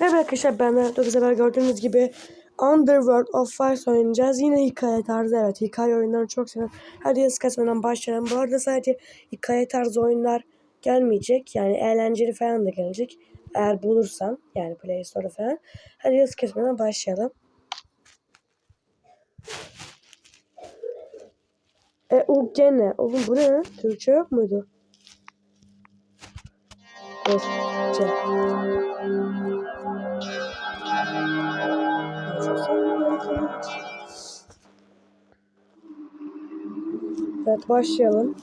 Merhaba arkadaşlar ben bu sefer gördüğünüz gibi Underworld of Fires oynayacağız. Yine hikaye tarzı evet hikaye oyunlarını çok. Hadi yazı kasmadan başlayalım. Bu arada sadece hikaye tarzı oyunlar gelmeyecek. Yani eğlenceli falan da gelecek. Eğer bulursam yani Play Store'da falan. Hadi yazı kasmadan başlayalım. E o gene. Oğlum bu ne? Türkçe yok muydu? Türkçe. Evet başlayalım.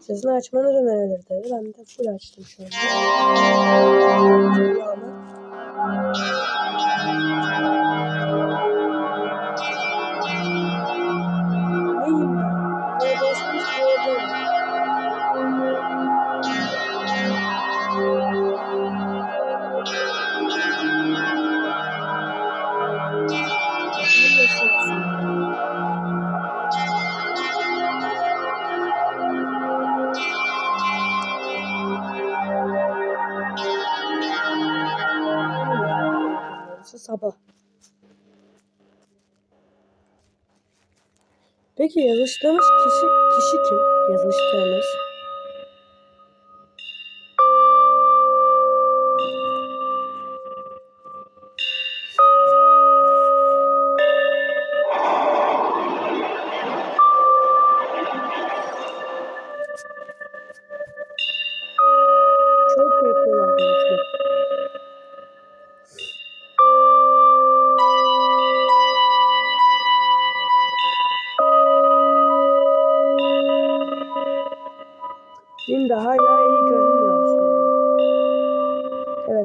Sesini açmanız önerilir dedi. Ben de full açtım şu anda. Peki yazıştığımız kişi kişi kim? Yazıştığımız.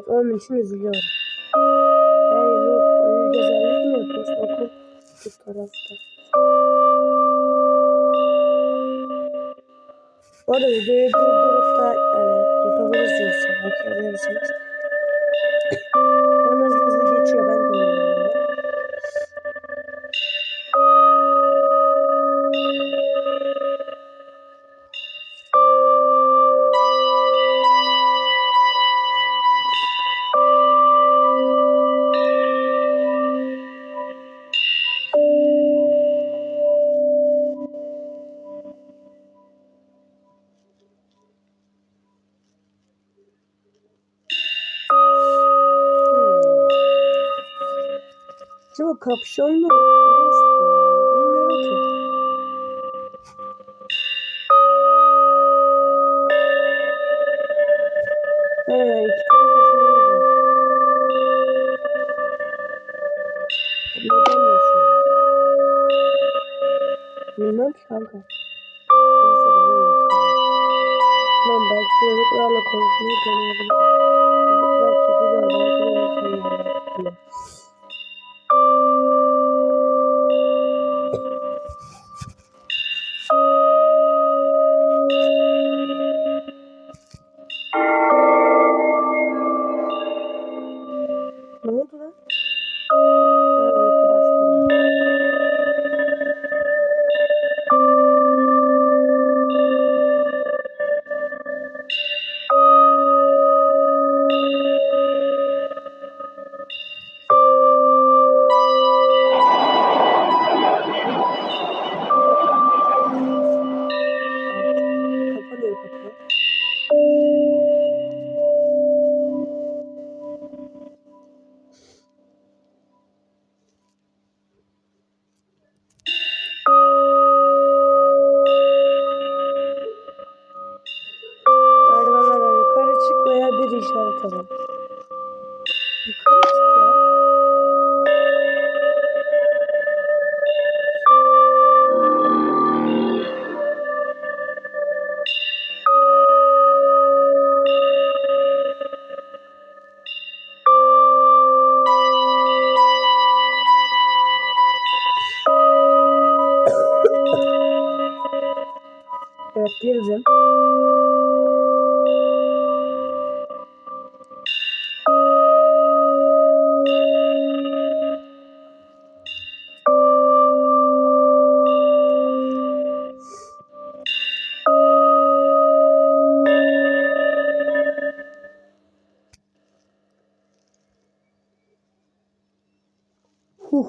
Evet onun için üzülüyorum. Hey Luke oyun güzellik mi yapıyorsun? Okul bu tarafta. Bu arada videoyu durdurup da yani yapabiliriz diyorsun. Okuyabilirsiniz. Acaba kapşonlu ne istiyor bilmiyorum iki tane seçeneğimiz var. Neden yaşıyor? Bilmem ki kanka. Kimse bana göstermiyor. Lan belki çocuklarla konuşmayı deneyebilirim. Belki de öğretiriz. Huh.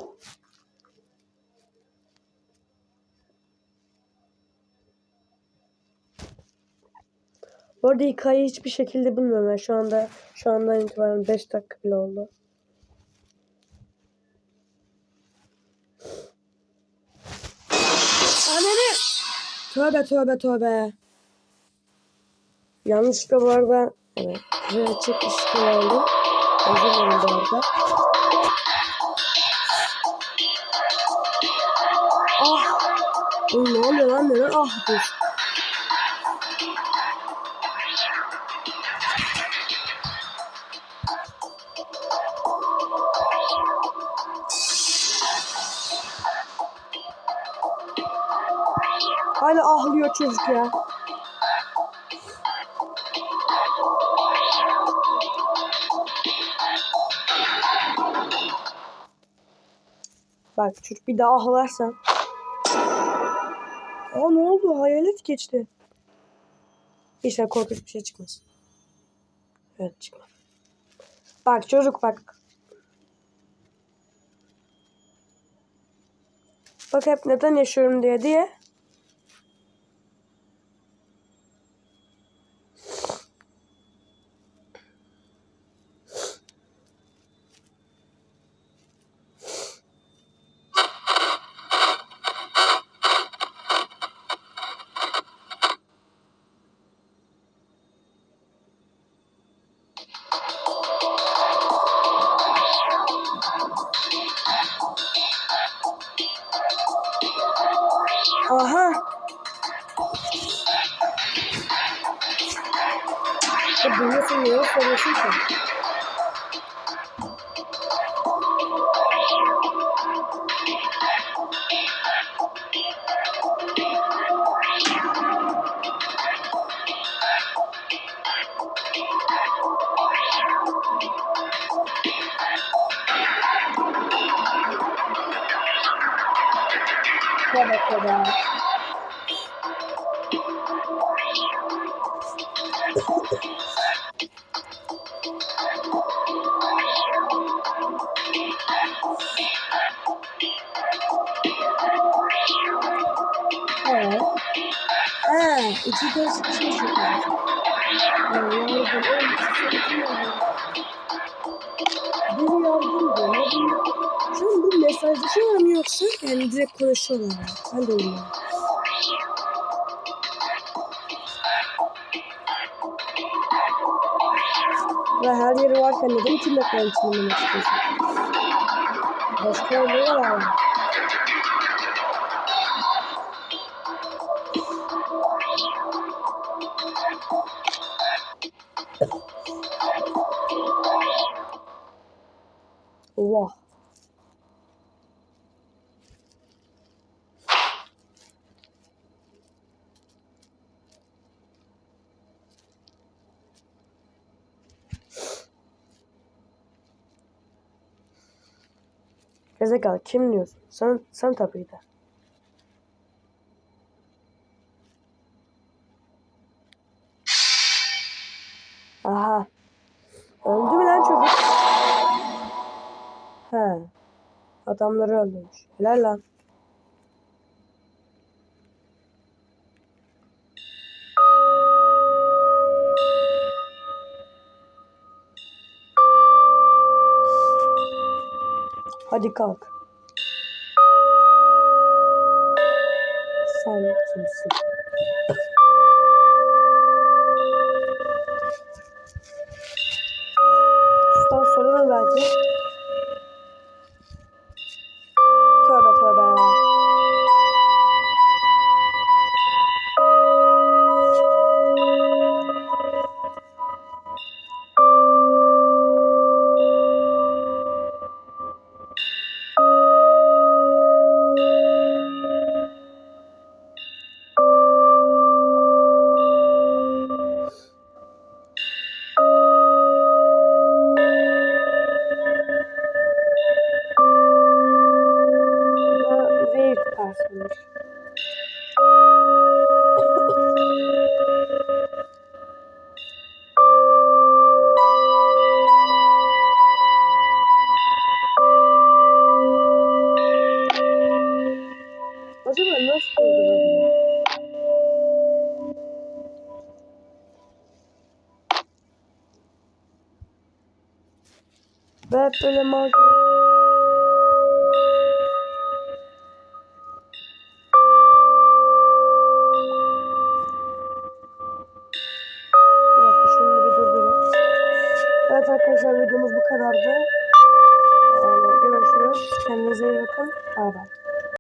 Bu arada hikayeyi hiçbir şekilde bilmiyorum. Yani şu anda şu andan itibaren 5 dakika bile oldu. Anne Tövbe tövbe tövbe. Yanlışlıkla bu arada evet. Buraya açık ışık oldu. Özür dilerim bu arada. Ah. Oğlum ne oluyor lan neden ah dur. Hala ahlıyor çocuk ya. Bak çocuk bir daha ahlarsan. Aa ne oldu? Hayalet geçti. İşte korkunç bir şey çıkmaz. Evet çıkmaz. Bak çocuk bak. Bak hep neden yaşıyorum diye diye. Ya duyuyorsun niye soruyorsun ki? Tövbe tövbe. Evet. Ha, iki kez bir şey çıkar. Biri yardım diyor. Ne bileyim. Şu an bu mesajlaşıyorlar mı yoksa yani direkt konuşuyorlar mı? Ben de bilmiyorum. Ve her yeri varken neden kalan çiğnemek istiyorsun? Başka yerleri var mı? Oha. Gezekalı kim diyorsun? Sen, sen tabii de. Aha. Öldü Adamları öldürmüş. Helal lan. Hadi kalk. Ve hep böyle macera...